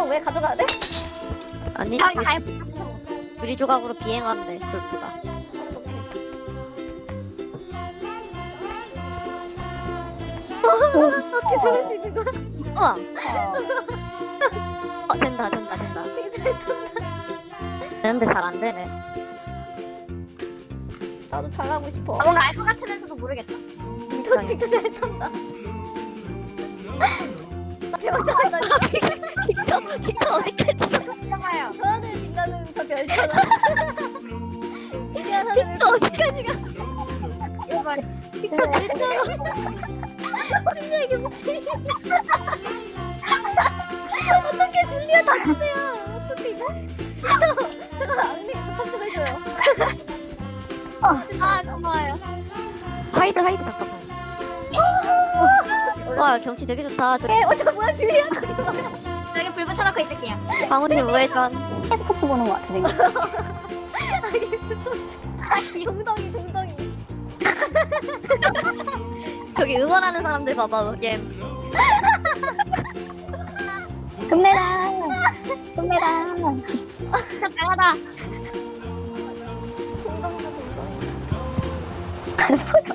이거 왜 가져가야 돼? 아니 다 가요. 유리 조각으로 비행한대 골프가. 어떻게 저럴 수 있는 거야? 우와. 어 된다 된다 된다. 되게 잘 탄다. 되는데 잘 안 되네. 나도 잘하고 싶어. 아, 뭔가 알 것 같으면서도 모르겠다. 저 빅터 잘 탄다. 어디까지? 잠깐만요. 저 하늘 빛나는 저 별처럼. 하늘 빅터 어디까지 가? 이걸 빅터 별처럼. 줄리아 이게 무슨 일이야? 어떻게 줄리아 다크야? 어떻게 이거? 저 잠깐 언니 저 팝좀 해줘요. 아 고마워요. 하이드 하이드 잠깐만. 와 경치 되게 좋다. 저 에, 어 저 뭐야 줄리아 저기 뭐야? 붙여놓고 있을게요. 방언님 우회전. 스포츠 보는 것 같아. 아니 스포츠. 아니 동덩이 동덩이. 저기 응원하는 사람들 봐봐 얘. 끝내라! 저 강하다. 동덩이다 동덩이.